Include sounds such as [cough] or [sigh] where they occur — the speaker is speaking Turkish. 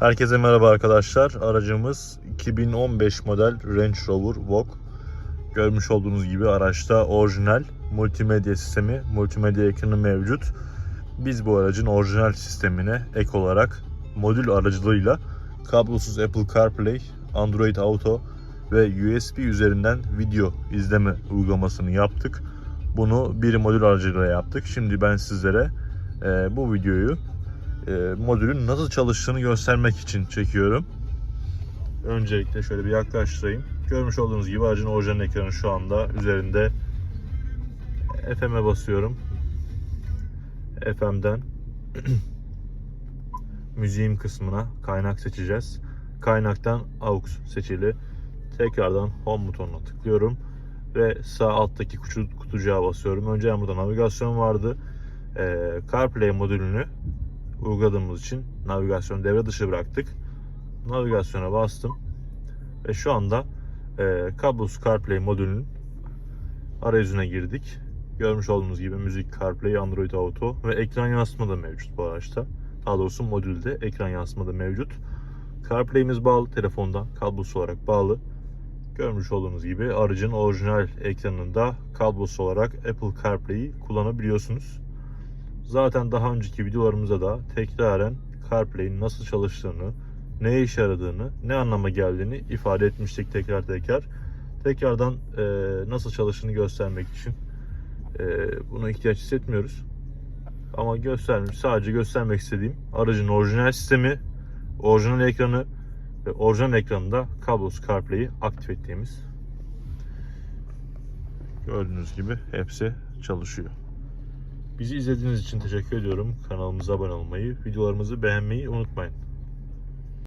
Herkese merhaba arkadaşlar. Aracımız 2015 model Range Rover Vogue. Görmüş olduğunuz gibi araçta orijinal multimedya sistemi, multimedya ekranı mevcut. Biz bu aracın orijinal sistemine ek olarak modül aracılığıyla kablosuz Apple CarPlay, Android Auto ve USB üzerinden video izleme uygulamasını yaptık. Bunu bir modül aracılığıyla yaptık. Şimdi ben sizlere e, bu videoyu e, modülün nasıl çalıştığını göstermek için çekiyorum. Öncelikle şöyle bir yaklaştırayım. Görmüş olduğunuz gibi aracın orijinal ekranı şu anda üzerinde FM'e basıyorum. FM'den [clears throat] müziğim kısmına kaynak seçeceğiz. Kaynaktan AUX seçili. Tekrardan home butonuna tıklıyorum ve sağ alttaki kutu, kutucuğa basıyorum. Önce burada navigasyon vardı. Ee, CarPlay modülünü uyguladığımız için navigasyonu devre dışı bıraktık. Navigasyona bastım ve şu anda e, kablosuz CarPlay modülünün arayüzüne girdik. Görmüş olduğunuz gibi müzik, CarPlay, Android Auto ve ekran yansıma da mevcut bu araçta. Daha doğrusu modülde ekran yansıma da mevcut. CarPlay'imiz bağlı telefondan, kablosuz olarak bağlı. Görmüş olduğunuz gibi aracın orijinal ekranında kablosuz olarak Apple CarPlay'i kullanabiliyorsunuz. Zaten daha önceki videolarımızda da tekraren CarPlay'in nasıl çalıştığını, neye işe yaradığını, ne anlama geldiğini ifade etmiştik tekrar tekrar. Tekrardan e, nasıl çalıştığını göstermek için e, buna ihtiyaç hissetmiyoruz. Ama göstermiş, sadece göstermek istediğim aracın orijinal sistemi, orijinal ekranı ve orijinal ekranında kablosuz CarPlay'i aktif ettiğimiz. Gördüğünüz gibi hepsi çalışıyor. Bizi izlediğiniz için teşekkür ediyorum. Kanalımıza abone olmayı, videolarımızı beğenmeyi unutmayın.